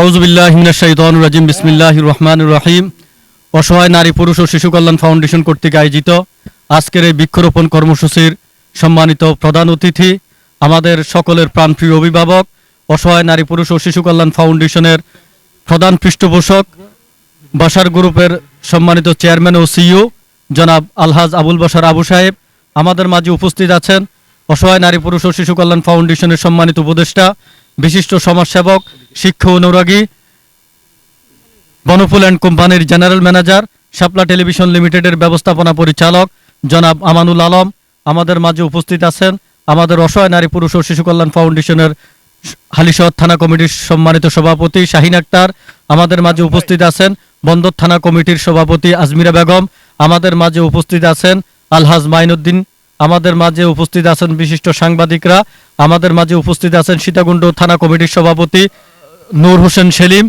আউজবিল্লাহিমিনাশাইতানুর বিসমিল্লাহ রহমান রহিম। অসহায় নারী, পুরুষ ও শিশু কল্যাণ ফাউন্ডেশন কর্তৃক আয়োজিত আজকের এই বৃক্ষরোপণ কর্মসূচির সম্মানিত প্রধান অতিথি, আমাদের সকলের প্রাণপ্রিয় অভিভাবক, অসহায় নারী, পুরুষ ও শিশু কল্যাণ ফাউন্ডেশনের প্রধান পৃষ্ঠপোষক, বাসার গ্রুপের সম্মানিত চেয়ারম্যান ও সিইও, জনাব আলহাজ আবুল বাসার আবু সাহেব। আমাদের মাঝে উপস্থিত আছেন অসহায় নারী, পুরুষ ও শিশু কল্যাণ ফাউন্ডেশনের সম্মানিত উপদেষ্টা, বিশিষ্ট সমাজসেবক শিক্ষা অনুরাগী, বনফুল অ্যান্ড কোম্পানির জেনারেল ম্যানেজার, শাপলা টেলিভিশন লিমিটেডের ব্যবস্থাপনা পরিচালক, জনাব আমানুল আলম। আমাদের মাঝে উপস্থিত আছেন আমাদের অসহায় নারী পুরুষ ও শিশু কল্যাণ ফাউন্ডেশনের হালিশহর থানা কমিটির সম্মানিত সভাপতি শাহিন আক্তার। আমাদের মাঝে উপস্থিত আছেন বন্দর থানা কমিটির সভাপতি আজমিরা বেগম। আমাদের মাঝে উপস্থিত আছেন আলহাজ মাইনুদ্দিন। আমাদের মাঝে উপস্থিত আছেন বিশিষ্ট সাংবাদিকরা। আমাদের মাঝে উপস্থিত আছেন সীতাকুণ্ড থানা কমিটির সভাপতি নূর হোসেন সেলিম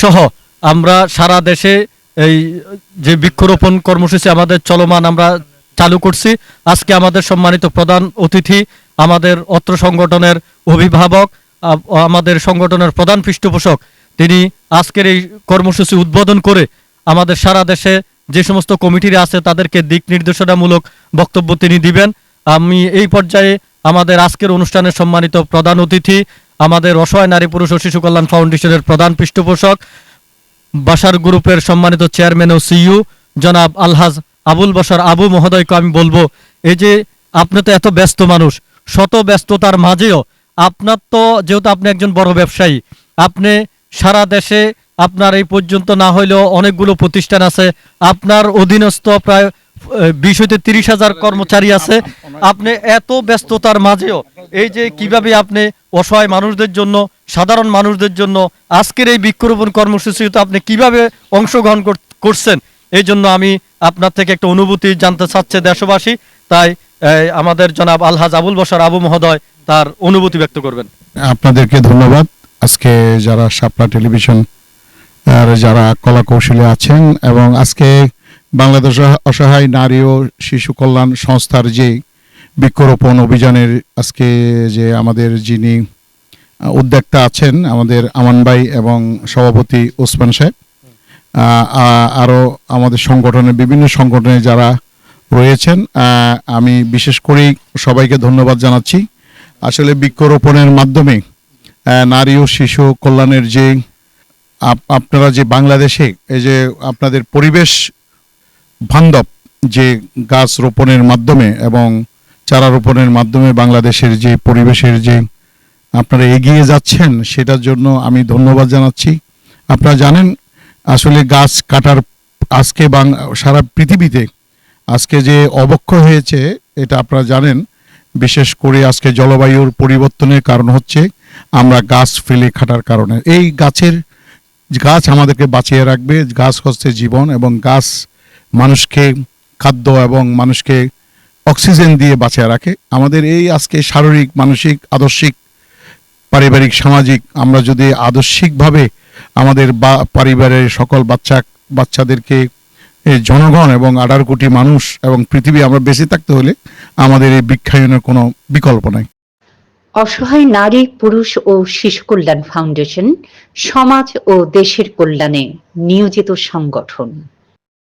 সহ আমরা সারা দেশে এই যে বৃক্ষরোপণ কর্মসূচি আমাদের চলমান আমরা চালু করছি। আজকে আমাদের সম্মানিত প্রধান অতিথি আমাদের অত্র সংগঠনের অভিভাবক আমাদের সংগঠনের প্রধান পৃষ্ঠপোষক, তিনি আজকের এই কর্মসূচি উদ্বোধন করে আমাদের সারা দেশে যে সমস্ত কমিটিরা আছে তাদেরকে দিক নির্দেশনামূলক বক্তব্য তিনি দিবেন। আমি এই পর্যায়ে আমাদের আজকের অনুষ্ঠানের সম্মানিত প্রধান অতিথি আমাদের অসহায় নারী পুরুষ ও শিশু কল্যাণ ফাউন্ডেশনের প্রধান পৃষ্ঠপোষক, বাসার গ্রুপের সম্মানিত চেয়ারম্যান ও সিইউ জনাব আলহাজ আবুল বসার আবু মহোদয়কে আমি বলব, এই যে আপনি তো এত ব্যস্ত মানুষ, শত ব্যস্ততার মাঝেও আপনার তো যেহেতু আপনি একজন বড় ব্যবসায়ী, আপনি সারা দেশে আপনার এই পর্যন্ত না হইলেও অনেকগুলো প্রতিষ্ঠান আছে, আপনার অধীনস্থ প্রায় বিশ হইতে তিরিশ হাজার কর্মচারী আছে। আপনি এত ব্যস্ততার মাঝেও এই যে কীভাবে আপনি অসহায় মানুষদের জন্য, সাধারণ মানুষদের জন্য আজকের এই বৃক্ষরোপণ কর্মসূচিতে আপনি কীভাবে অংশগ্রহণ কর- করছেন, এই জন্য আমি আপনার থেকে একটা অনুভূতি জানতে চাচ্ছে দেশবাসী। তাই আমাদের জনাব আলহাজ আবুল বসার আবু মহোদয় তার অনুভূতি ব্যক্ত করবেন। আপনাদেরকে ধন্যবাদ। আজকে যারা শাপলা টেলিভিশন আর যারা কলা কৌশলে আছেন এবং আজকে বাংলাদেশ অসহায় নারী ও শিশু কল্যাণ সংস্থার যে বৃক্ষরোপণ অভিযানের আজকে যে আমাদের যিনি উদ্যোক্তা আছেন আমাদের আমান ভাই এবং সভাপতি ওসমান সাহেব আরও আমাদের সংগঠনের বিভিন্ন সংগঠনে যারা রয়েছেন আমি বিশেষ করেই সবাইকে ধন্যবাদ জানাচ্ছি। আসলে বৃক্ষরোপণের মাধ্যমে নারী ও শিশু কল্যাণের যে, আপ- আপনারা যে বাংলাদেশে, এই যে আপনাদের পরিবেশ বান্ধব যে গাছ রোপণের মাধ্যমে এবং চারা রোপণের মাধ্যমে বাংলাদেশের যে পরিবেশের যে আপনারা এগিয়ে যাচ্ছেন, সেটার জন্য আমি ধন্যবাদ জানাচ্ছি। আপনারা জানেন, আসলে গাছ কাটার আজকে বাং, সারা পৃথিবীতে আজকে যে অবক্ষয় হয়েছে, এটা আপনারা জানেন। বিশেষ করে আজকে জলবায়ুর পরিবর্তনের কারণ হচ্ছে আমরা গাছ ফেলে কাটার কারণে। এই গাছের গাছ আমাদেরকে বাঁচিয়ে রাখবে। গাছ হচ্ছে জীবন এবং গাছ মানুষকে খাদ্য এবং মানুষকে অক্সিজেন দিয়ে বাঁচিয়ে রাখে। আমাদের এই আজকে শারীরিক, মানসিক, আদর্শিক, পারিবারিক, সামাজিক, আমরা যদি আদর্শিকভাবে আমাদের বা, পরিবারের সকল বাচ্চা, বাচ্চাদেরকে জনগণ এবং আঠারো কোটি মানুষ এবং পৃথিবী আমরা বেঁচে থাকতে হলে আমাদের এই বৃক্ষায়নের কোনো বিকল্প নাই। অসহায় নারী, পুরুষ ও শিশু কল্যাণ ফাউন্ডেশন, সমাজ ও দেশের কল্যাণে নিয়োজিত সংগঠন।